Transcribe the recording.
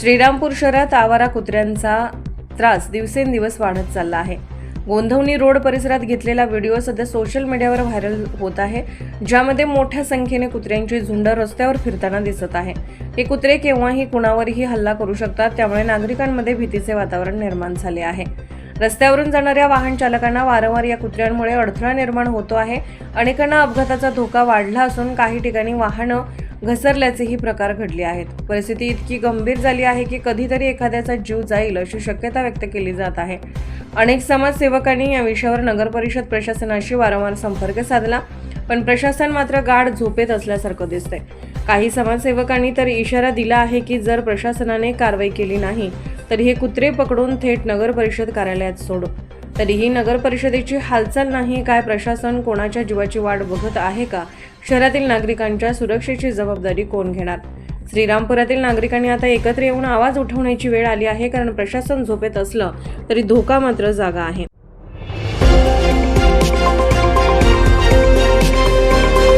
श्रीरामपूर शहरात आवारा कुत्र्यांचा त्रास दिवसेंदिवस वाढत चालला आहे. गोंधवणी रोड परिसरात घेतलेला व्हिडिओ सध्या सोशल मीडियावर व्हायरल होत आहे ज्यामध्ये मोठ्या संख्येने कुत्र्यांची झुंड रस्त्यावर फिरताना दिसत आहे. हे कुत्रे केव्हाही कुणावरही हल्ला करू शकतात त्यामुळे नागरिकांमध्ये भीतीचे वातावरण निर्माण झाले आहे. रस्त्यावरून जाणाऱ्या वाहन चालकांना वारंवार या कुत्र्यांमुळे अडथळा निर्माण होतो आहे. अनेकांना अपघाताचा धोका वाढला असून काही ठिकाणी वाहनं घसरल्याचेही प्रकार घडले आहेत. परिस्थिती इतकी गंभीर झाली आहे की कधीतरी एखाद्याचा जीव जाईल अशी शक्यता व्यक्त केली जात आहे. अनेक समाजसेवकांनी या विषयावर नगरपरिषद प्रशासनाशी वारंवार संपर्क साधला पण प्रशासन मात्र गाढ झोपेत असल्यासारखं दिसतंय. काही समाजसेवकांनी तर इशारा दिला आहे की जर प्रशासनाने कारवाई केली नाही तर हे कुत्रे पकडून थेट नगर परिषद कार्यालयात सोडू. तरीही नगर परिषदेची हालचाल नाही काय प्रशासन कोणाच्या जीवाची वाट बघत आहे का? शहरातील नागरिकांच्या सुरक्षेची जबाबदारी कोण घेणार? श्रीरामपुरातील नागरिकांनी आता एकत्र येऊन आवाज उठवण्याची वेळ आली आहे कारण प्रशासन झोपेत असलं तरी धोका मात्र जागा आहे.